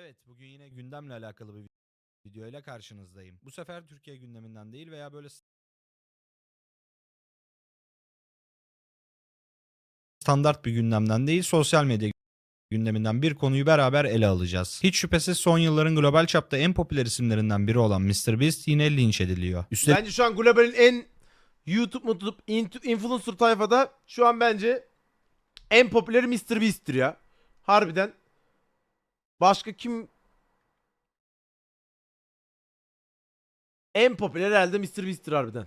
Evet, bugün yine gündemle alakalı bir videoyla karşınızdayım. Bu sefer Türkiye gündeminden değil veya böyle standart bir gündemden değil, sosyal medya gündeminden bir konuyu beraber ele alacağız. Hiç şüphesiz son yılların global çapta en popüler isimlerinden biri olan MrBeast yine linç ediliyor. Üstelik Bence şu an globalin en YouTube mutup influencer tayfada şu an bence en popüleri Mr. Beast'tir ya. Harbiden. Başka kim En popüler herhalde Mr. Beast'tir harbiden.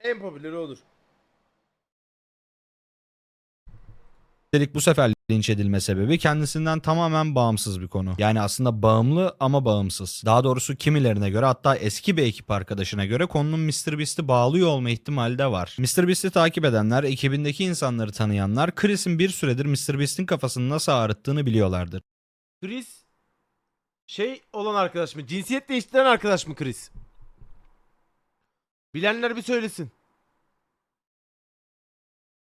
En popüleri odur. Üstelik bu sefer linç edilme sebebi kendisinden tamamen bağımsız bir konu. Yani aslında bağımlı ama bağımsız. Daha doğrusu kimilerine göre hatta eski bir ekip arkadaşına göre konunun MrBeast'i bağlıyor olma ihtimali de var. MrBeast'i takip edenler, ekibindeki insanları tanıyanlar Chris'in bir süredir MrBeast'in kafasını nasıl ağrıttığını biliyorlardır. Chris şey olan arkadaş mı? Cinsiyet değiştiren arkadaş mı Chris? Bilenler bir söylesin.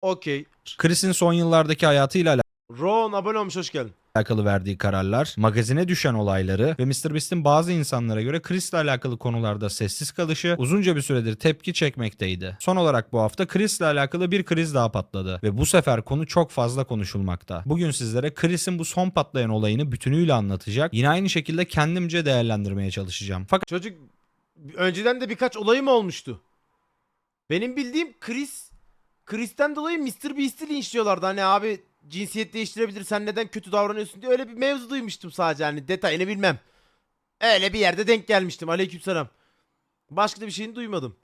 Okey. Chris'in son yıllardaki hayatıyla Ron abone olmuş hoş geldin. alakalı verdiği kararlar, magazine düşen olayları ve MrBeast'in bazı insanlara göre Chris'le alakalı konularda sessiz kalışı uzunca bir süredir tepki çekmekteydi. Son olarak bu hafta Chris'le alakalı bir kriz daha patladı ve bu sefer konu çok fazla konuşulmakta. Bugün sizlere Chris'in bu son patlayan olayını bütünüyle anlatacak, yine aynı şekilde kendimce değerlendirmeye çalışacağım. Fakat Çocuk önceden de birkaç olayı mı olmuştu? Benim bildiğim Chris Chris'ten dolayı Mr. Beast'i linçliyorlardı. Hani abi cinsiyet değiştirebilir sen neden kötü davranıyorsun diye öyle bir mevzu duymuştum sadece hani detayını bilmem. Öyle bir yerde denk gelmiştim aleykümselam. Başka da bir şeyini duymadım.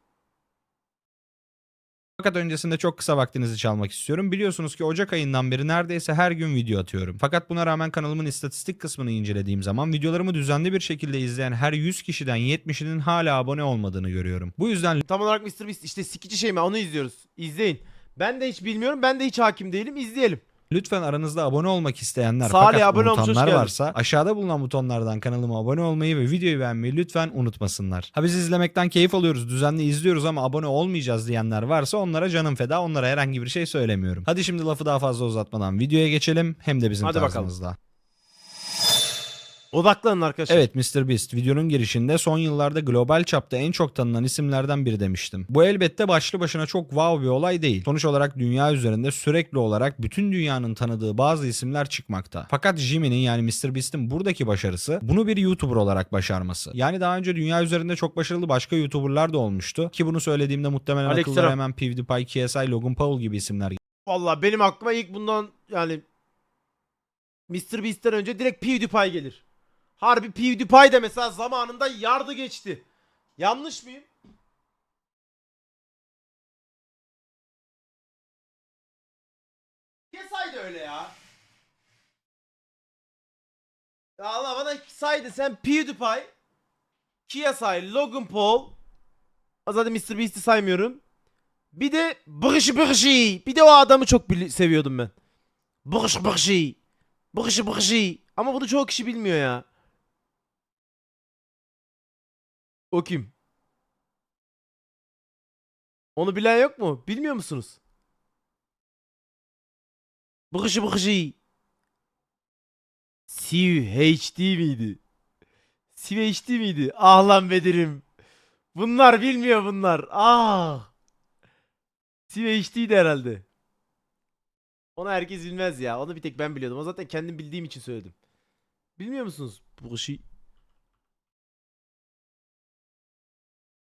Fakat öncesinde çok kısa vaktinizi çalmak istiyorum. Biliyorsunuz ki Ocak ayından beri neredeyse her gün video atıyorum. Fakat buna rağmen kanalımın istatistik kısmını incelediğim zaman videolarımı düzenli bir şekilde izleyen her 100 kişiden 70'inin hala abone olmadığını görüyorum. Bu yüzden Tam olarak Mr. Beast işte sikici şey mi onu izliyoruz. İzleyin. Ben de hiç bilmiyorum ben de hiç hakim değilim izleyelim. Lütfen aranızda abone olmak isteyenler Salih fakat abone unutanlar geldin. varsa aşağıda bulunan butonlardan kanalıma abone olmayı ve videoyu beğenmeyi lütfen unutmasınlar. Ha biz izlemekten keyif alıyoruz, düzenli izliyoruz ama abone olmayacağız diyenler varsa onlara canım feda, onlara herhangi bir şey söylemiyorum. Hadi şimdi lafı daha fazla uzatmadan videoya geçelim hem de bizim Hadi bakalım. Odaklanın arkadaşlar. Evet MrBeast videonun girişinde son yıllarda global çapta en çok tanınan isimlerden biri demiştim. Bu elbette başlı başına çok wow bir olay değil. Sonuç olarak dünya üzerinde sürekli olarak bütün dünyanın tanıdığı bazı isimler çıkmakta. Fakat Jimmy'nin yani MrBeast'in buradaki başarısı bunu bir YouTuber olarak başarması. Yani daha önce dünya üzerinde çok başarılı başka YouTuber'lar da olmuştu ki bunu söylediğimde muhtemelen Aleykümselam. akıllara hemen PewDiePie, KSI, Logan Paul gibi isimler Vallahi benim aklıma ilk bundan yani Mr. Beast'ten önce direkt PewDiePie gelir. Harbi PewDiePie de mesela zamanında yardı geçti. Yanlış mıyım? Say da öyle ya. Ya Allah bana saydı sen PewDiePie, KSI, Logan Paul, zaten Mr. Beast'i saymıyorum. Bir de Bıgışı Bıgışı. Bir de o adamı çok seviyordum ben. Bıgışı Bıgışı. Bıgışı Bıgışı. Ama bunu çoğu kişi bilmiyor ya. O kim? Onu bilen yok mu? Bilmiyor musunuz? Bıgışı Bıgışı. Siv HD miydi? Siv HD miydi? Ah lan Bedir'im. Bunlar bilmiyor bunlar. Ah. Sive HD'ydi herhalde. Onu herkes bilmez ya. Onu bir tek ben biliyordum. O zaten kendim bildiğim için söyledim. Bilmiyor musunuz bu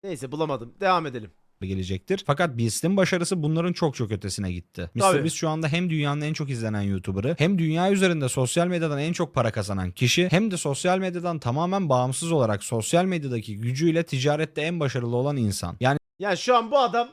Neyse bulamadım. Devam edelim. gelecektir. Fakat Beast'in başarısı bunların çok çok ötesine gitti. Tabii. MrBeast şu anda hem dünyanın en çok izlenen YouTuber'ı, hem dünya üzerinde sosyal medyadan en çok para kazanan kişi, hem de sosyal medyadan tamamen bağımsız olarak sosyal medyadaki gücüyle ticarette en başarılı olan insan. Yani Yani şu an bu adam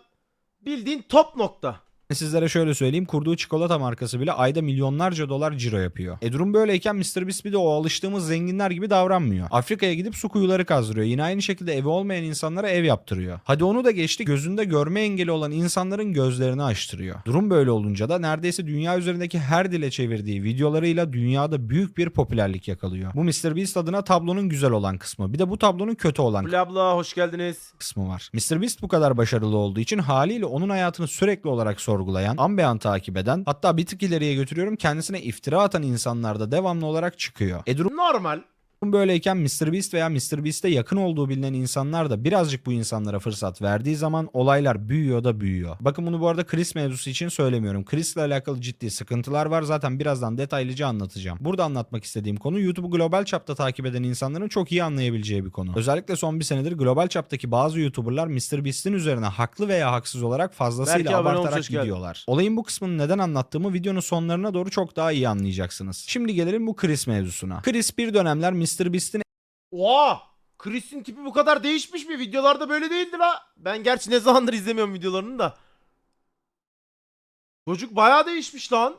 bildiğin top nokta. Sizlere şöyle söyleyeyim, kurduğu çikolata markası bile ayda milyonlarca dolar ciro yapıyor. E durum böyleyken MrBeast bir de o alıştığımız zenginler gibi davranmıyor. Afrika'ya gidip su kuyuları kazdırıyor. Yine aynı şekilde evi olmayan insanlara ev yaptırıyor. Hadi onu da geçti gözünde görme engeli olan insanların gözlerini açtırıyor. Durum böyle olunca da neredeyse dünya üzerindeki her dile çevirdiği videolarıyla dünyada büyük bir popülerlik yakalıyor. Bu MrBeast adına tablonun güzel olan kısmı. Bir de bu tablonun kötü olan Bla bla hoş geldiniz. kısmı var. MrBeast bu kadar başarılı olduğu için haliyle onun hayatını sürekli olarak sorguluyoruz sorgulayan, an beyan takip eden, hatta bir tık ileriye götürüyorum kendisine iftira atan insanlar da devamlı olarak çıkıyor. E durum Normal. Böyleyken MrBeast veya MrBeast'e yakın olduğu bilinen insanlar da birazcık bu insanlara fırsat verdiği zaman olaylar büyüyor da büyüyor. Bakın bunu bu arada Chris mevzusu için söylemiyorum. Chris'le alakalı ciddi sıkıntılar var. Zaten birazdan detaylıca anlatacağım. Burada anlatmak istediğim konu YouTube'u global çapta takip eden insanların çok iyi anlayabileceği bir konu. Özellikle son bir senedir global çaptaki bazı YouTuber'lar MrBeast'in üzerine haklı veya haksız olarak Belki fazlasıyla olmuş, abartarak gidiyorlar. Olayın bu kısmını neden anlattığımı videonun sonlarına doğru çok daha iyi anlayacaksınız. Şimdi gelelim bu Chris mevzusuna. Chris bir dönemler MrBeast'in Oha! Chris'in tipi bu kadar değişmiş mi? Videolarda böyle değildi la. Ben gerçi ne zamandır izlemiyorum videolarını da. Çocuk bayağı değişmiş lan.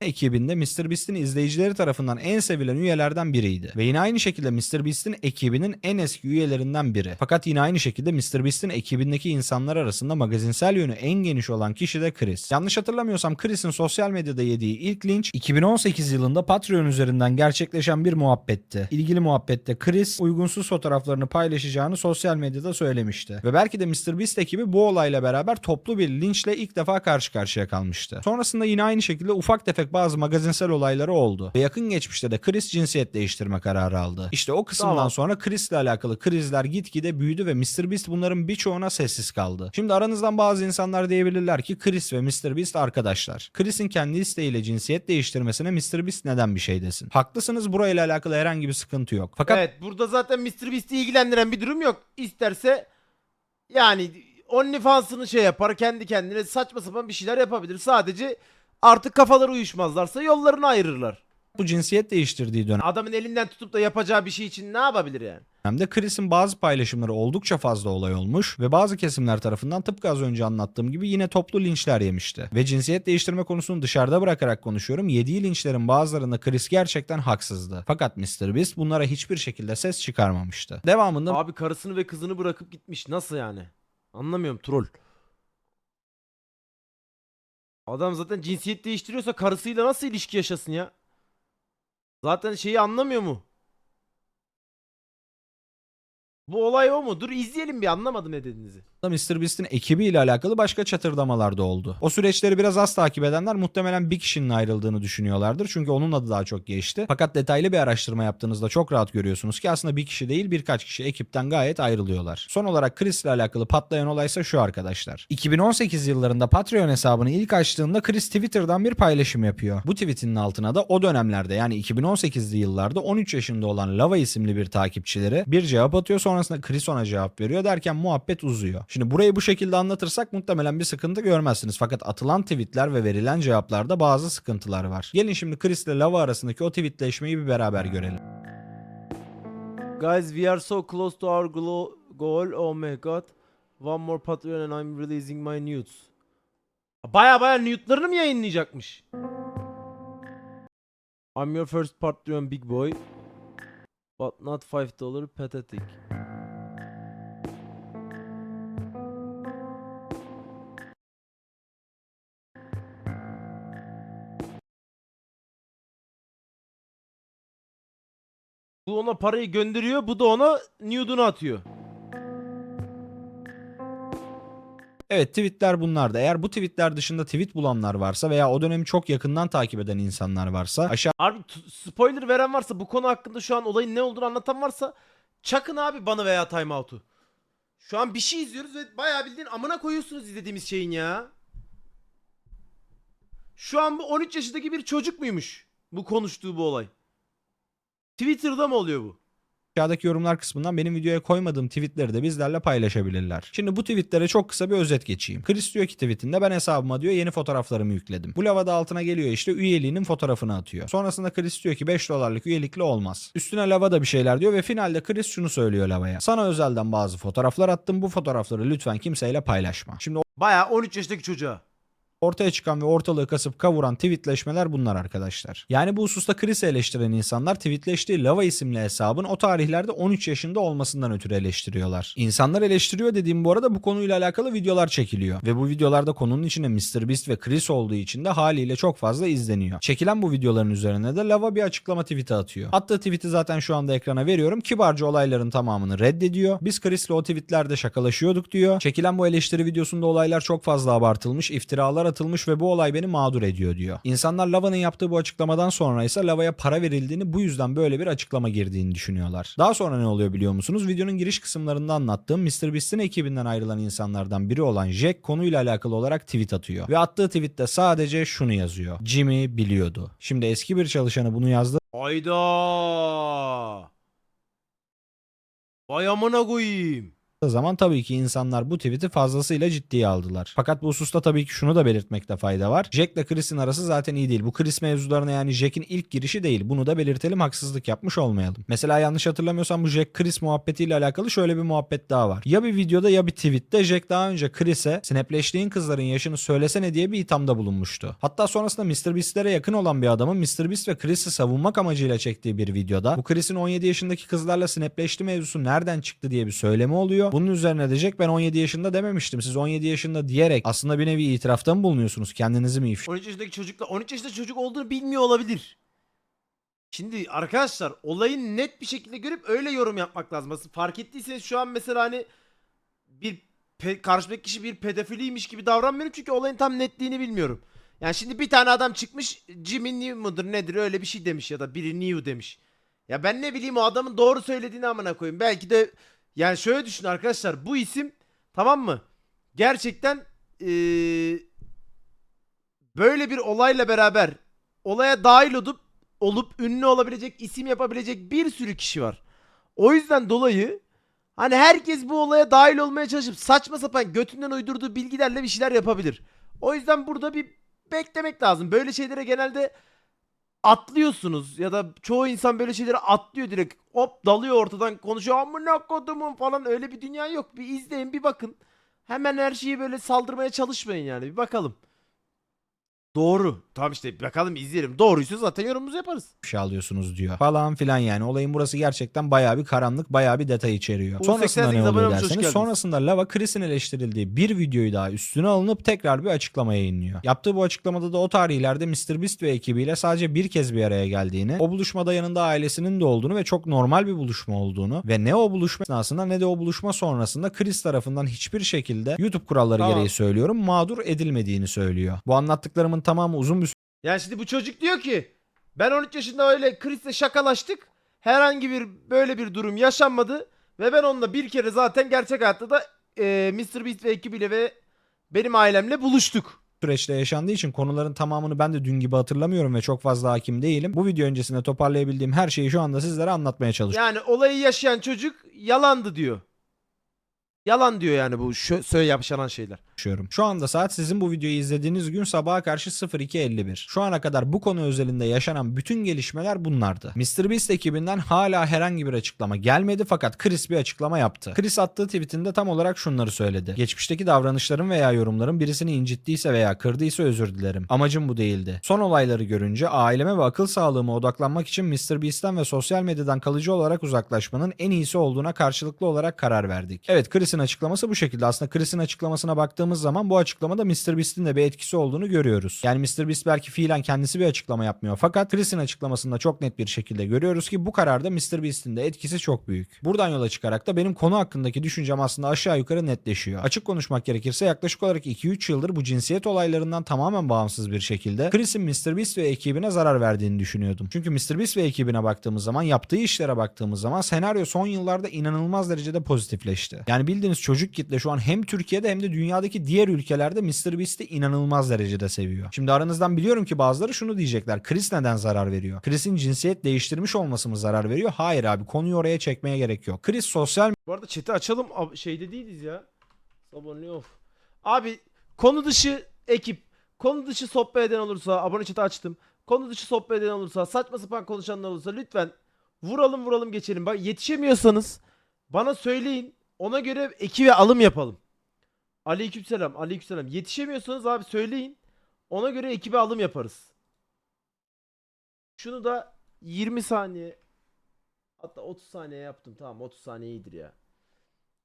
Ekibinde MrBeast'in izleyicileri tarafından en sevilen üyelerden biriydi. Ve yine aynı şekilde MrBeast'in ekibinin en eski üyelerinden biri. Fakat yine aynı şekilde MrBeast'in ekibindeki insanlar arasında magazinsel yönü en geniş olan kişi de Chris. Yanlış hatırlamıyorsam Chris'in sosyal medyada yediği ilk linç 2018 yılında Patreon üzerinden gerçekleşen bir muhabbetti. İlgili muhabbette Chris uygunsuz fotoğraflarını paylaşacağını sosyal medyada söylemişti. Ve belki de MrBeast ekibi bu olayla beraber toplu bir linçle ilk defa karşı karşıya kalmıştı. Sonrasında yine aynı şekilde ufak tefek bazı magazinsel olayları oldu. Ve yakın geçmişte de Chris cinsiyet değiştirme kararı aldı. İşte o kısımdan Tamam. sonra Chris'le alakalı krizler gitgide büyüdü ve MrBeast bunların birçoğuna sessiz kaldı. Şimdi aranızdan bazı insanlar diyebilirler ki Chris ve MrBeast arkadaşlar. Chris'in kendi isteğiyle cinsiyet değiştirmesine MrBeast neden bir şey desin? Haklısınız burayla alakalı herhangi bir sıkıntı yok. Fakat Evet burada zaten MrBeast'i ilgilendiren bir durum yok. İsterse yani OnlyFans'ını şey yapar kendi kendine saçma sapan bir şeyler yapabilir. Sadece artık kafaları uyuşmazlarsa yollarını ayırırlar. bu cinsiyet değiştirdiği dönem Adamın elinden tutup da yapacağı bir şey için ne yapabilir yani? dönemde Chris'in bazı paylaşımları oldukça fazla olay olmuş ve bazı kesimler tarafından tıpkı az önce anlattığım gibi yine toplu linçler yemişti. Ve cinsiyet değiştirme konusunu dışarıda bırakarak konuşuyorum. Yediği linçlerin bazılarında Chris gerçekten haksızdı. Fakat MrBeast bunlara hiçbir şekilde ses çıkarmamıştı. Devamında Abi karısını ve kızını bırakıp gitmiş. Nasıl yani? Anlamıyorum troll. Adam zaten cinsiyet değiştiriyorsa karısıyla nasıl ilişki yaşasın ya? Zaten şeyi anlamıyor mu? Bu olay o mu? Dur izleyelim bir anlamadım ne dediğinizi. MrBeast'in ekibiyle alakalı başka çatırdamalar da oldu. O süreçleri biraz az takip edenler muhtemelen bir kişinin ayrıldığını düşünüyorlardır. Çünkü onun adı daha çok geçti. Fakat detaylı bir araştırma yaptığınızda çok rahat görüyorsunuz ki aslında bir kişi değil birkaç kişi ekipten gayet ayrılıyorlar. Son olarak Chris ile alakalı patlayan olaysa şu arkadaşlar. 2018 yıllarında Patreon hesabını ilk açtığında Chris Twitter'dan bir paylaşım yapıyor. Bu tweetinin altına da o dönemlerde yani 2018'li yıllarda 13 yaşında olan Lava isimli bir takipçileri bir cevap atıyor sonrasında Chris ona cevap veriyor derken muhabbet uzuyor. Şimdi burayı bu şekilde anlatırsak muhtemelen bir sıkıntı görmezsiniz fakat atılan tweetler ve verilen cevaplarda bazı sıkıntılar var. Gelin şimdi Chris ile Lava arasındaki o tweetleşmeyi bir beraber görelim. Guys we are so close to our goal. Oh my god. One more Patreon and I'm releasing my nudes. Baya baya nude'larını mı yayınlayacakmış? I'm your first Patreon big boy. But not 5 dollar pathetic. Bu ona parayı gönderiyor, bu da ona nude'unu atıyor. Evet tweetler bunlardı. Eğer bu tweetler dışında tweet bulanlar varsa veya o dönemi çok yakından takip eden insanlar varsa aşağı Harbi t- spoiler veren varsa bu konu hakkında şu an olayın ne olduğunu anlatan varsa çakın abi bana veya timeout'u. Şu an bir şey izliyoruz ve bayağı bildiğin amına koyuyorsunuz izlediğimiz şeyin ya. Şu an bu 13 yaşındaki bir çocuk muymuş bu konuştuğu bu olay? Twitter'da mı oluyor bu? aşağıdaki yorumlar kısmından benim videoya koymadığım tweetleri de bizlerle paylaşabilirler. Şimdi bu tweetlere çok kısa bir özet geçeyim. Chris diyor ki tweetinde ben hesabıma diyor yeni fotoğraflarımı yükledim. Bu lavada altına geliyor işte üyeliğinin fotoğrafını atıyor. Sonrasında Chris diyor ki 5 dolarlık üyelikle olmaz. Üstüne lavada bir şeyler diyor ve finalde Chris şunu söylüyor lavaya. Sana özelden bazı fotoğraflar attım bu fotoğrafları lütfen kimseyle paylaşma. Şimdi Bayağı 13 yaşındaki çocuğa. Ortaya çıkan ve ortalığı kasıp kavuran tweetleşmeler bunlar arkadaşlar. Yani bu hususta Chris'i eleştiren insanlar tweetleştiği Lava isimli hesabın o tarihlerde 13 yaşında olmasından ötürü eleştiriyorlar. İnsanlar eleştiriyor dediğim bu arada bu konuyla alakalı videolar çekiliyor. Ve bu videolarda konunun içinde MrBeast ve Chris olduğu için de haliyle çok fazla izleniyor. Çekilen bu videoların üzerine de Lava bir açıklama tweet'i atıyor. Attığı tweet'i zaten şu anda ekrana veriyorum. Kibarca olayların tamamını reddediyor. Biz Chris'le o tweetlerde şakalaşıyorduk diyor. Çekilen bu eleştiri videosunda olaylar çok fazla abartılmış, iftiralar atılmış ve bu olay beni mağdur ediyor diyor. İnsanlar Lava'nın yaptığı bu açıklamadan sonra ise Lava'ya para verildiğini bu yüzden böyle bir açıklama girdiğini düşünüyorlar. Daha sonra ne oluyor biliyor musunuz? Videonun giriş kısımlarında anlattığım MrBeast'in ekibinden ayrılan insanlardan biri olan Jack konuyla alakalı olarak tweet atıyor. Ve attığı tweette sadece şunu yazıyor. Jimmy biliyordu. Şimdi eski bir çalışanı bunu yazdı Hayda. Vay amına koyayım. Zaman tabii ki insanlar bu tweet'i fazlasıyla ciddiye aldılar. Fakat bu hususta tabii ki şunu da belirtmekte fayda var. Jack ile Chris'in arası zaten iyi değil. Bu Chris mevzularına yani Jack'in ilk girişi değil. Bunu da belirtelim haksızlık yapmış olmayalım. Mesela yanlış hatırlamıyorsam bu Jack Chris muhabbetiyle alakalı şöyle bir muhabbet daha var. Ya bir videoda ya bir tweette Jack daha önce Chris'e snapleştiğin kızların yaşını söylesene diye bir ithamda bulunmuştu. Hatta sonrasında MrBeast'lere yakın olan bir adamın MrBeast ve Chris'i savunmak amacıyla çektiği bir videoda bu Chris'in 17 yaşındaki kızlarla snapleşti mevzusu nereden çıktı diye bir söylemi oluyor. Bunun üzerine Jack ben 17 yaşında dememiştim. Siz 17 yaşında diyerek aslında bir nevi itirafta mı bulunuyorsunuz? Kendinizi mi ifşa 13 yaşındaki çocukla 13 yaşında çocuk olduğunu bilmiyor olabilir. Şimdi arkadaşlar olayı net bir şekilde görüp öyle yorum yapmak lazım. Aslında fark ettiyseniz şu an mesela hani bir pe- karşımdaki kişi bir pedofiliymiş gibi davranmıyorum çünkü olayın tam netliğini bilmiyorum. Yani şimdi bir tane adam çıkmış Jimmy New mudur nedir öyle bir şey demiş ya da biri New demiş. Ya ben ne bileyim o adamın doğru söylediğini amına koyayım. Belki de yani şöyle düşün arkadaşlar bu isim tamam mı? Gerçekten eee böyle bir olayla beraber olaya dahil olup olup ünlü olabilecek, isim yapabilecek bir sürü kişi var. O yüzden dolayı hani herkes bu olaya dahil olmaya çalışıp saçma sapan götünden uydurduğu bilgilerle bir şeyler yapabilir. O yüzden burada bir beklemek lazım. Böyle şeylere genelde atlıyorsunuz ya da çoğu insan böyle şeylere atlıyor direkt. Hop dalıyor ortadan konuşuyor. Amına kodumun falan öyle bir dünya yok. Bir izleyin bir bakın. Hemen her şeyi böyle saldırmaya çalışmayın yani. Bir bakalım. Doğru. Tamam işte bakalım izleyelim. Doğruysa zaten yorumumuzu yaparız. alıyorsunuz diyor. Falan filan yani. Olayın burası gerçekten bayağı bir karanlık, bayağı bir detay içeriyor. Bu Sonrasında 88 ne abone oluyor olmuş, hoş derseniz geldiniz. sonrasında Lava Chris'in eleştirildiği bir videoyu daha üstüne alınıp tekrar bir açıklama yayınlıyor. Yaptığı bu açıklamada da o tarihlerde MrBeast ve ekibiyle sadece bir kez bir araya geldiğini, o buluşmada yanında ailesinin de olduğunu ve çok normal bir buluşma olduğunu ve ne o buluşma esnasında ne de o buluşma sonrasında Chris tarafından hiçbir şekilde YouTube kuralları Tamam. gereği söylüyorum mağdur edilmediğini söylüyor. Bu anlattıklarımın tamamı uzun bir Yani şimdi bu çocuk diyor ki ben 13 yaşında öyle Chris'le şakalaştık. Herhangi bir böyle bir durum yaşanmadı. Ve ben onunla bir kere zaten gerçek hayatta da e, Mr. Beast ve ekibiyle ve benim ailemle buluştuk. süreçte yaşandığı için konuların tamamını ben de dün gibi hatırlamıyorum ve çok fazla hakim değilim. Bu video öncesinde toparlayabildiğim her şeyi şu anda sizlere anlatmaya çalışıyorum. Yani olayı yaşayan çocuk yalandı diyor. Yalan diyor yani bu şö- söyle yaşanan şeyler. Şu anda saat sizin bu videoyu izlediğiniz gün sabaha karşı 02.51. Şu ana kadar bu konu özelinde yaşanan bütün gelişmeler bunlardı. MrBeast ekibinden hala herhangi bir açıklama gelmedi fakat Chris bir açıklama yaptı. Chris attığı tweetinde tam olarak şunları söyledi. Geçmişteki davranışlarım veya yorumlarım birisini incittiyse veya kırdıysa özür dilerim. Amacım bu değildi. Son olayları görünce aileme ve akıl sağlığıma odaklanmak için MrBeast'ten ve sosyal medyadan kalıcı olarak uzaklaşmanın en iyisi olduğuna karşılıklı olarak karar verdik. Evet Chris'in açıklaması bu şekilde. Aslında Chris'in açıklamasına baktığımız zaman bu açıklamada MrBeast'in de bir etkisi olduğunu görüyoruz. Yani MrBeast belki fiilen kendisi bir açıklama yapmıyor fakat Chris'in açıklamasında çok net bir şekilde görüyoruz ki bu kararda MrBeast'in de etkisi çok büyük. Buradan yola çıkarak da benim konu hakkındaki düşüncem aslında aşağı yukarı netleşiyor. Açık konuşmak gerekirse yaklaşık olarak 2-3 yıldır bu cinsiyet olaylarından tamamen bağımsız bir şekilde Chris'in MrBeast ve ekibine zarar verdiğini düşünüyordum. Çünkü MrBeast ve ekibine baktığımız zaman yaptığı işlere baktığımız zaman senaryo son yıllarda inanılmaz derecede pozitifleşti. Yani bildiğiniz çocuk kitle şu an hem Türkiye'de hem de dünyadaki diğer ülkelerde MrBeast'i inanılmaz derecede seviyor. Şimdi aranızdan biliyorum ki bazıları şunu diyecekler. Chris neden zarar veriyor? Chris'in cinsiyet değiştirmiş olması mı zarar veriyor? Hayır abi konuyu oraya çekmeye gerek yok. Chris sosyal Bu arada chat'i açalım. Şeyde değiliz ya. Abone of. Abi konu dışı ekip. Konu dışı sohbet eden olursa abone chat'i açtım. Konu dışı sohbet eden olursa saçma sapan konuşanlar olursa lütfen vuralım vuralım geçelim. Bak yetişemiyorsanız bana söyleyin. Ona göre ekibe alım yapalım. Aleykümselam. Aleykümselam. Yetişemiyorsanız abi söyleyin. Ona göre ekibe alım yaparız. Şunu da 20 saniye hatta 30 saniye yaptım. Tamam 30 saniye iyidir ya.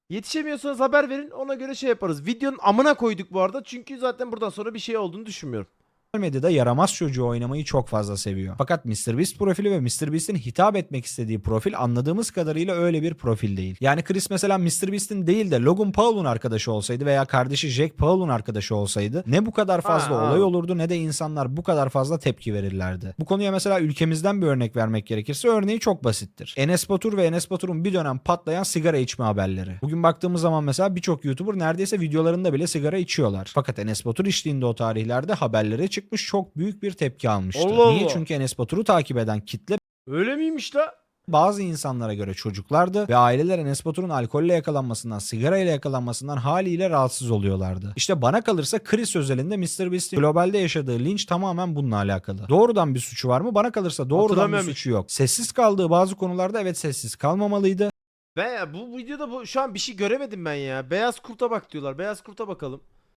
Yetişemiyorsanız haber verin ona göre şey yaparız. Videonun amına koyduk bu arada çünkü zaten buradan sonra bir şey olduğunu düşünmüyorum. Medyada yaramaz çocuğu oynamayı çok fazla seviyor. Fakat MrBeast profili ve MrBeast'in hitap etmek istediği profil anladığımız kadarıyla öyle bir profil değil. Yani Chris mesela MrBeast'in değil de Logan Paul'un arkadaşı olsaydı veya kardeşi Jack Paul'un arkadaşı olsaydı ne bu kadar fazla Ha, olay olurdu ne de insanlar bu kadar fazla tepki verirlerdi. Bu konuya mesela ülkemizden bir örnek vermek gerekirse örneği çok basittir. Enes Batur ve Enes Batur'un bir dönem patlayan sigara içme haberleri. Bugün baktığımız zaman mesela birçok YouTuber neredeyse videolarında bile sigara içiyorlar. Fakat Enes Batur içtiğinde o tarihlerde haberlere çıkmış çok büyük bir tepki almıştı. Allah Niye? Allah. Çünkü Enes Batur'u takip eden kitle Öyle miymiş la? bazı insanlara göre çocuklardı ve aileler Enes Batur'un alkolle yakalanmasından, sigarayla yakalanmasından haliyle rahatsız oluyorlardı. İşte bana kalırsa Chris özelinde MrBeast'in globalde yaşadığı linç tamamen bununla alakalı. Doğrudan bir suçu var mı? Bana kalırsa doğrudan bir Hatırlamıyorum suçu yok. Sessiz kaldığı bazı konularda evet sessiz kalmamalıydı. Ben ya bu videoda bu şu an bir şey göremedim ben ya. Beyaz kurta bak diyorlar. Beyaz kurta bakalım.